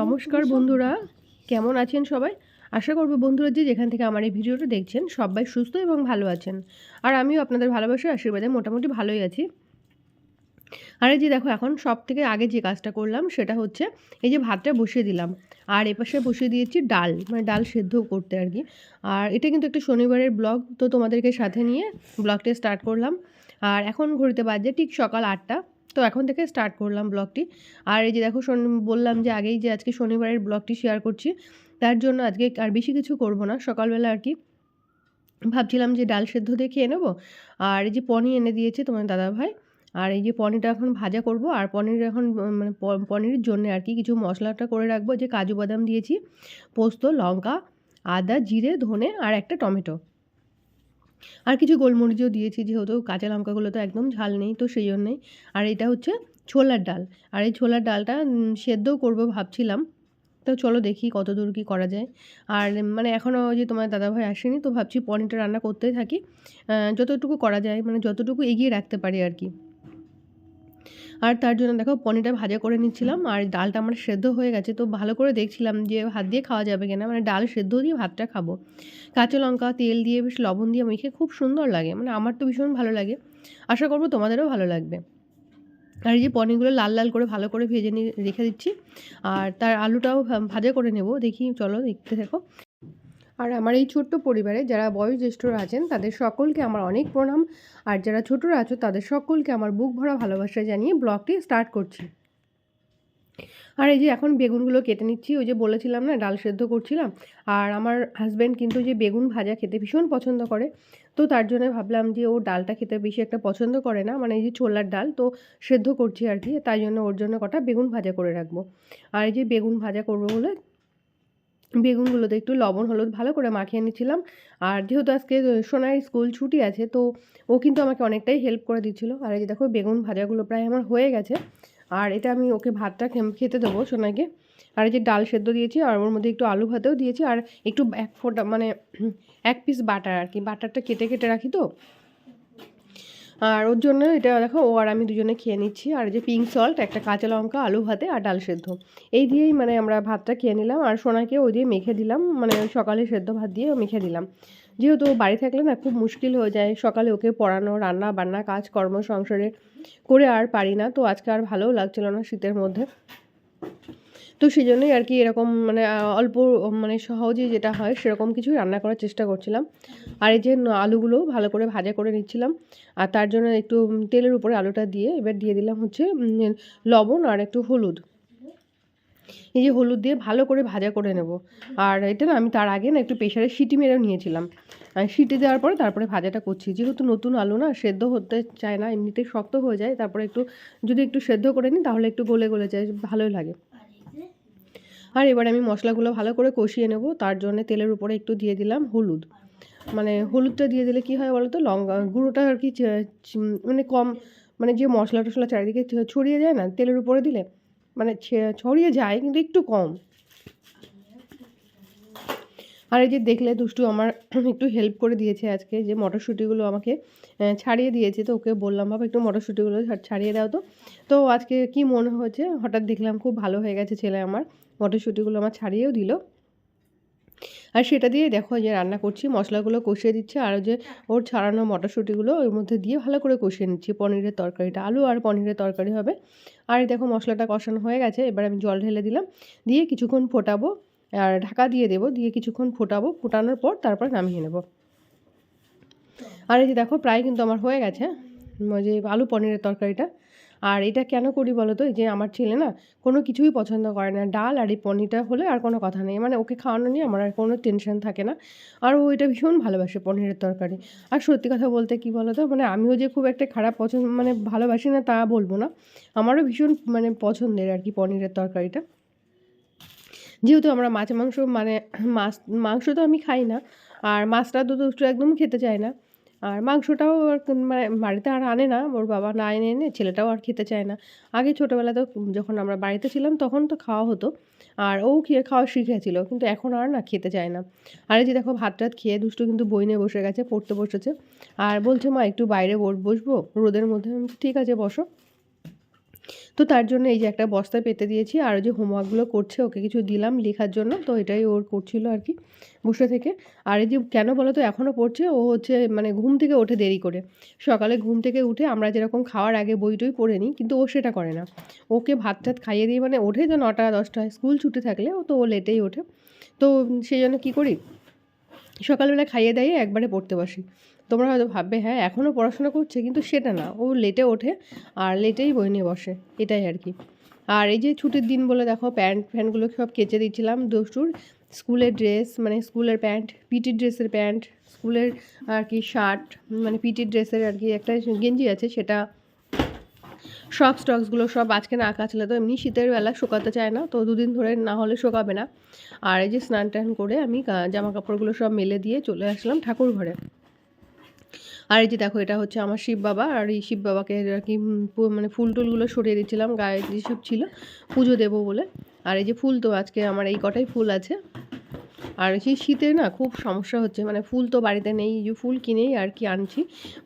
নমস্কার বন্ধুরা, কেমন আছেন সবাই? আশা করব বন্ধুরা যে যেখান থেকে আমার এই ভিডিওটা দেখছেন, সবাই সুস্থ এবং ভালো আছেন। আর আমিও আপনাদের ভালোবাসা আশীর্বাদে মোটামুটি ভালোই আছি। আর এই যে দেখো, এখন সব থেকে আগে যে কাজটা করলাম, সেটা হচ্ছে এই যে ভাতটা বসিয়ে দিলাম। আর এপাশে বসিয়ে দিয়েছি ডাল মানে ডাল সেদ্ধ করতে আর কি। আর এটা কিন্তু একটা শনিবারের ব্লগ, তো তোমাদেরকে সাথে নিয়ে ব্লগটা স্টার্ট করলাম। আর এখন ঘড়িতে বাজে ঠিক সকাল আটটা। তো এখন থেকে স্টার্ট করলাম ব্লগটি আর এই যে দেখো বললাম যে আগেই যে আজকে শনিবারের ব্লগটি শেয়ার করছি, তার জন্য আজকে আর বেশি কিছু করব না, সকালবেলা আর কি। ভাবছিলাম যে ডাল সেদ্ধ দিয়ে খেয়ে নেব, আর এই যে পনির এনে দিয়েছে তোমার দাদা ভাই আর এই যে পনিরটা এখন ভাজা করব, আর পনির এখন মানে পনিরের জন্য আর কি কিছু মশলাটা করে রাখব, যে কাজু বাদাম দিয়েছি, পোস্ত, লঙ্কা, আদা, জিরে, ধনে, আর একটা টমেটো। আর কিছু গোলমরিচও দিয়েছি, যেহেতু কাঁচা লঙ্কাগুলো তো একদম ঝাল নেই, তো সেই জন্যেই আর এটা হচ্ছে ছোলার ডাল। আর এই ছোলার ডালটা সেদ্ধও করব ভাবছিলাম। তো চলো দেখি কত দূর কী করা যায়। আর মানে এখনও যে তোমার দাদাভাই আসেনি, তো ভাবছি পনিরটা রান্না করতেই থাকি। যতটুকু করা যায় মানে যতটুকু এগিয়ে রাখতে পারি আর কি। আর তার জন্য দেখো পনিরটা ভাজা করে নিচ্ছিলাম, আর ডালটা আমার সেদ্ধ হয়ে গেছে, তো ভালো করে দেখছিলাম যে ভাত দিয়ে খাওয়া যাবে কিনা মানে ডাল সেদ্ধ দিয়ে ভাতটা খাব। কাঁচা লঙ্কা, তেল দিয়ে বেশ লবণ দিয়ে মেখে খুব সুন্দর লাগে মানে আমার তো ভীষণ ভালো লাগে, আশা করব তোমাদেরও ভালো লাগবে। আর এই যে পনিরগুলো লাল লাল করে ভালো করে ভেজে নিয়ে রেখে দিচ্ছি, আর তার আলুটাও ভাজা করে নেব, দেখি চলো দেখতে থাকো। আর আমার এই ছোট্ট পরিবারে যারা বয়োজ্যেষ্ঠরা আছেন, তাদের সকলকে আমার অনেক প্রণাম। আর যারা ছোটরা আছো, তাদের সকলকে আমার বুক ভরা ভালোবাসা জানিয়ে ব্লগটি স্টার্ট করছি। আর এই যে এখন বেগুনগুলো কেটে নিচ্ছি, ওই যে বলেছিলাম না, ডাল সেদ্ধ করছিলাম। আর আমার হাজব্যান্ড কিন্তু যে বেগুন ভাজা খেতে ভীষণ পছন্দ করে, তো তার জন্য ভাবলাম যে ও ডালটা খেতে বেশি একটা পছন্দ করে না মানে এই যে ছোলার ডাল, তো সেদ্ধ করছি আর কি, তাই জন্য ওর জন্য কটা বেগুন ভাজা করে রাখব। আর এই যে বেগুন ভাজা করব বলে বেগুনগুলোতে একটু লবণ, হলুদ ভালো করে মাখিয়ে নিচ্ছিলাম। আর যেহেতু আজকে সোনার স্কুল ছুটি আছে, তো ও কিন্তু আমাকে অনেকটাই হেল্প করে দিচ্ছিল। আর এই যে দেখো, বেগুন ভাজাগুলো প্রায় আমার হয়ে গেছে। আর এটা আমি ওকে ভাতটা খেতে দেবো সোনাকে। আর এই যে ডাল সেদ্ধ দিয়েছি, আর ওর মধ্যে একটু আলু ভাতেও দিয়েছি। আর একটু এক ফোটা মানে এক পিস বাটার আর কি। বাটারটা কেটে কেটে রাখি তো? আর ওর জন্য এটা দেখো, ও আর আমি দুজনে খেয়ে নিচ্ছি। আর যে পিঙ্ক সল্ট একটা কাঁচা লঙ্কা, আলু ভাতে আর ডাল সেদ্ধ। এই দিয়েই মানে আমরা ভাতটা খেয়ে নিলাম। আর সোনাকে ওই দিয়ে মেখে দিলাম। মানে সকালে সেদ্ধ ভাত দিয়ে মেখে দিলাম। যেহেতু বাড়ি থাকলে না খুব মুশকিল হয়ে যায়। সকালে ওকে পড়ানো, রান্না বান্না কাজ কর্ম সংসারে করে আর পারি না। তো আজকে আর ভালোও লাগছিল না শীতের মধ্যে। তো সেই জন্যই আর কি এরকম মানে অল্প মানে সহজেই যেটা হয় সেরকম কিছু রান্না করার চেষ্টা করছিলাম। আর এই যে আলুগুলো ভালো করে ভাজা করে নিচ্ছিলাম। আর তার জন্য একটু তেলের উপরে আলুটা দিয়ে এবার দিয়ে দিলাম হচ্ছে লবণ আর একটু হলুদ। এই যে হলুদ দিয়ে ভালো করে ভাজা করে নেব। আর এটা না আমি তার আগে না একটু প্রেশারে সিটি মেরেও নিয়েছিলাম। সিটি দেওয়ার পরে তারপরে ভাজাটা করছি। যেহেতু নতুন আলু না, সেদ্ধ হতে চায় না, এমনিতেই শক্ত হয়ে যায়। তারপরে একটু, যদি একটু সেদ্ধ করে নিই তাহলে একটু গলে গলে যায়, ভালোই লাগে। আর এবার আমি মশলাগুলো ভালো করে কষিয়ে নেব। তার জন্য তেলের উপরে একটু দিয়ে দিলাম হলুদ। মানে হলুদটা দিয়ে দিলে কি হয় বলো তো লঙ্কা গুঁড়োটা আর কি মানে কম মানে যে মশলা টশলা চারিদিকে ছড়িয়ে যায় না, তেলের উপরে দিলে মানে ছড়িয়ে যায় কিন্তু একটু কম। আর এই যে দেখলে দুষ্টু আমার একটু হেল্প করে দিয়েছে আজকে যে মটরশুঁটিগুলো আমাকে ছাড়িয়ে দিয়েছে। তো ওকে বললাম, বাবা, একটু মটরশুঁটিগুলো ছাড়িয়ে দাও তো। তো আজকে কি মনে হয়েছে? হঠাৎ দেখলাম খুব ভালো হয়ে গেছে ছেলে আমার। মটরশুঁটিগুলো আমার ছাড়িয়েও দিল। আর সেটা দিয়ে দেখো যে রান্না করছি, মশলাগুলো কষিয়ে দিচ্ছে, আর যে ওর ছাড়ানো মটরশুঁটিগুলো ওর মধ্যে দিয়ে ভালো করে কষিয়ে নিচ্ছি, পনিরের তরকারিটা, আলু আর পনিরের তরকারি হবে। আর এই দেখো মশলাটা কষানো হয়ে গেছে, এবার আমি জল ঢেলে দিলাম, দিয়ে কিছুক্ষণ ফোটাবো, আর ঢাকা দিয়ে দেবো, দিয়ে কিছুক্ষণ ফোটাবো, ফোটানোর পর তারপর নামিয়ে নেব। আর এই যে দেখো প্রায় কিন্তু আমার হয়ে গেছে যে আলু পনিরের তরকারিটা আর এটা কেন করি বলো তো যে আমার ছেলে না কোনো কিছুই পছন্দ করে না। ডাল আর এই পনিরটা হলে আর কোনো কথা নেই। মানে ওকে খাওয়ানো নিয়ে আমার আর কোনো টেনশন থাকে না। আর ও এটা ভীষণ ভালোবাসে পনিরের তরকারি। আর সত্যি কথা বলতে কি বলো তো মানে আমিও যে খুব একটা খারাপ পছন্দ মানে ভালোবাসি না তা বলব না। আমারও ভীষণ মানে পছন্দের আর কি পনিরের তরকারিটা। যেহেতু আমরা মাছ মাংস মানে মাছ, মাংস তো আমি খাই না। আর মাছটা তো একদম খেতে চায় না। আর মাংসটাও মানে বাড়িতে আর আনে না, ওর বাবা না এনে এনে ছেলেটাও আর খেতে চায় না। আগে ছোটোবেলাতেও যখন আমরা বাড়িতে ছিলাম তখন তো খাওয়া হতো, আর ও খেয়ে খাওয়া শিখেছিল, কিন্তু এখন আর না খেতে চায় না। আর এই যে দেখো ভাত টাত খেয়ে দুষ্টু কিন্তু বই নিয়ে বসে গেছে, পড়তে বসেছে। আর বলছে, মা, একটু বাইরে বস- বসবো? রোদের মধ্যে? ঠিক আছে, বসো। তো তার জন্য এই যে একটা বস্তায় পেতে দিয়েছি, আর যে হোমওয়ার্কগুলো করছে, ওকে কিছু দিলাম লেখার জন্য, তো এটাই ওর করছিল আর কি বসে থেকে। আর এই যে কেন বলো তো এখনও পড়ছে, ও হচ্ছে মানে ঘুম থেকে ওঠে দেরি করে। সকালে ঘুম থেকে উঠে আমরা যেরকম খাওয়ার আগে বই টই পড়ে নিই, কিন্তু ও সেটা করে না। ওকে ভাত টাত খাইয়ে দিই মানে ওঠে তো নটা দশটায় স্কুল ছুটি থাকলে, ও তো ও লেটেই ওঠে। তো সেই জন্য কী করি? সকালবেলা খাইয়ে দাইয়ে একবারে পড়তে বসি। তোমরা হয়তো ভাববে হ্যাঁ এখনও পড়াশোনা করছে, কিন্তু সেটা না। ও লেটে ওঠে আর লেটেই বই নিয়ে বসে। এটাই আর কি। আর এই যে ছুটির দিন বলে দেখো, প্যান্ট ফ্যান্টগুলো সব কেচে দিচ্ছিলাম দুষ্টুর স্কুলের ড্রেস মানে স্কুলের প্যান্ট পিটির ড্রেসের প্যান্ট, স্কুলের আর কি শার্ট মানে পিটির ড্রেসের আর কি একটা গেঞ্জি আছে, সেটা সব স্টকসগুলো সব আজকে না কাচলে তো এমনি শীতের বেলা শুকাতে চায় না, তো দুদিন ধরে না হলে শোকাবে না। আর এই যে স্নান টান করে আমি জামা কাপড়গুলো সব মেলে দিয়ে চলে আসলাম ঠাকুর ঘরে আর এই যে দেখো, এটা হচ্ছে আমার শিব বাবা, আর এই শিব বাবাকে আর কি মানে ফুল টুলগুলো সরিয়ে দিচ্ছিলাম গায়ে যেসব ছিল, পুজো দেবো বলে। আর এই যে ফুল তো আজকে আমার এই কটাই ফুল আছে। আর সেই শীতে না খুব সমস্যা হচ্ছে মানে ফুল তো বাড়িতে নেই যে ফুল কিনেই আর কি আনছি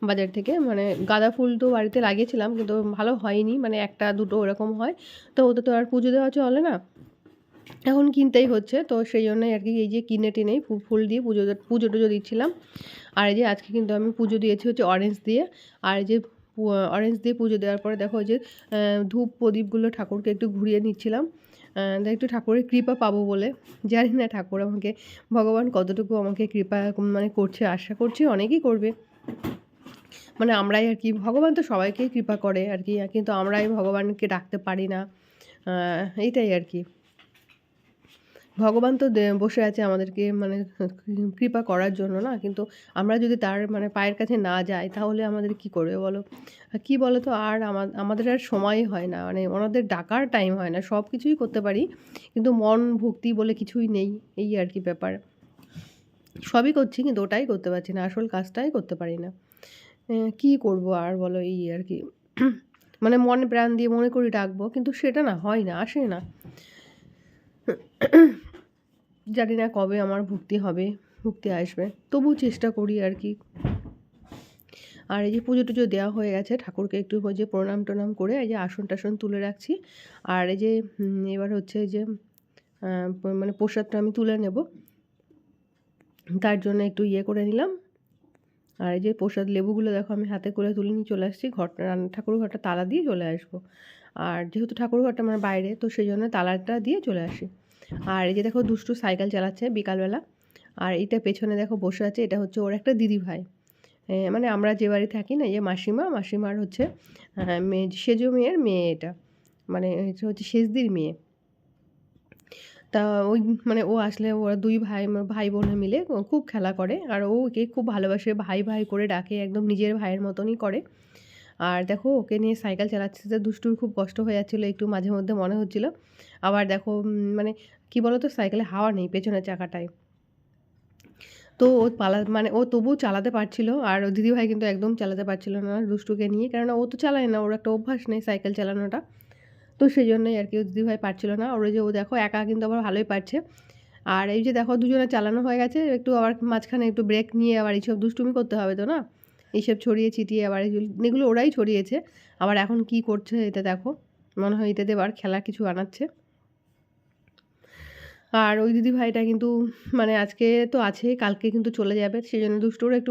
বাজার থেকে। মানে গাঁদা ফুল তো বাড়িতে লাগিয়েছিলাম, কিন্তু ভালো হয়নি মানে একটা দুটো ওরকম হয়। তো ওতে তো আর পুজো দেওয়া চলে না। এখন কিনতেই হচ্ছে, তো সেই জন্যই আর কি এই যে কিনে টিনেই ফুল দিয়ে পুজো পুজো টুজো দিচ্ছিলাম। আর এই যে আজকে কিন্তু আমি পুজো দিয়েছি হচ্ছে অরেঞ্জ দিয়ে। আর এই যে অরেঞ্জ দিয়ে পুজো দেওয়ার পরে দেখো যে ধূপ প্রদীপগুলো ঠাকুরকে একটু ঘুরিয়ে নিচ্ছিলাম। একটু ঠাকুরের কৃপা পাবো বলে। জানি না ঠাকুর আমাকে, ভগবান কতটুকু আমাকে কৃপা মানে করছে, আশা করছি, অনেকেই করবে। মানে আমরাই আর কি, ভগবান তো সবাইকেই কৃপা করে আর কি, কিন্তু আমরাই ভগবানকে ডাকতে পারি না। এইটাই আর কি। ভগবান তো বসে আছে আমাদেরকে মানে কৃপা করার জন্য না? কিন্তু আমরা যদি তার মানে পায়ের কাছে না যাই, তাহলে আমাদের কি করবে বলো? কি বলো তো আর আমাদের আর সময় হয় না। মানে ওনাদের ডাকার টাইম হয় না সব কিছুই করতে পারি, কিন্তু মন ভক্তি বলে কিছুই নেই, এই আর কি ব্যাপার। সবই করছি, কিন্তু ওটাই করতে পারছি না, আসল কাজটাই করতে পারি না। কি করব আর বলো, এই আর কি। মানে মন প্রাণ দিয়ে মনে করি ডাকবো, কিন্তু সেটা না, হয় না, আসে না। জানি না কবে আমার ভক্তি হবে, ভক্তি আসবে। তবু চেষ্টা করি আর কি। আর এই যে পুজো টুজো দেওয়া হয়ে গেছে, ঠাকুরকে একটু যে প্রণাম টনাম করে এই যে আসন টাসন তুলে রাখছি। আর এই যে এবার হচ্ছে যে মানে প্রসাদটা আমি তুলে নেব। তার জন্য একটু ইয়ে করে নিলাম। আর এই যে প্রসাদ লেবুগুলো দেখো আমি হাতে করে তুলে নিয়ে চলে আসছি। ঘর ঠাকুর ঘরটা তালা দিয়ে চলে আসব। আর যেহেতু ঠাকুর ঘরটা আমার বাইরে, তো সেই জন্য তালাটা দিয়ে চলে আসি। আর এই যে দেখো দুষ্টু সাইকেল চালাচ্ছে বিকালবেলা। আর এটা পেছনে দেখো বসে আছে, এটা হচ্ছে ওর একটা দিদি ভাই। মানে আমরা যে বাড়ি থাকি না যে মাসিমা, মাসিমার হচ্ছে মেয়ে, সেজ মেয়ের মেয়ে এটা। মানে হচ্ছে শেষদির মেয়ে। তা ওই মানে ও আসলে, ওরা দুই ভাই ভাই বোনে মিলে খুব খেলা করে। আর ও ওকে খুব ভালোবাসে, ভাই ভাই করে ডাকে, একদম নিজের ভাইয়ের মতনই করে। আর দেখো ওকে নিয়ে সাইকেল চালাচ্ছে, যে দুষ্টুর খুব কষ্ট হয়ে যাচ্ছিল, একটু মাঝে মধ্যে মনে হচ্ছিল। আবার দেখো মানে কি বলো তো সাইকেলে হাওয়া নেই পেছনের চাকাটায়। তো ও পালা মানে ও তবুও চালাতে পারছিল, আর ও দিদিভাই কিন্তু একদম চালাতে পারছিল না দুষ্টুকে নিয়ে, কেননা ও তো চালায় না, ওর একটা অভ্যাস নেই সাইকেল চালানোটা। তো সেই জন্যই আর কি ও দিদিভাই পারছিল না। ওর যে ও দেখো, একা কিন্তু আবার ভালোই পারছে। আর এই যে দেখো, দুজনে চালানো হয়ে গেছে, একটু আবার মাঝখানে একটু ব্রেক নিয়ে আবার এইসব দুষ্টুমি করতে হবে তো না? এইসব ছড়িয়ে ছিটিয়ে আবার এগুলো ওরাই ছড়িয়েছে। আবার এখন কি করছে এটা দেখো, মনে হয় এটাতে আবার খেলা কিছু আনাচ্ছে। আর ওই দিদি ভাইটা কিন্তু মানে আজকে তো আছে, কালকে কিন্তু চলে যাবে সেই জন্য দুষ্টুরও একটু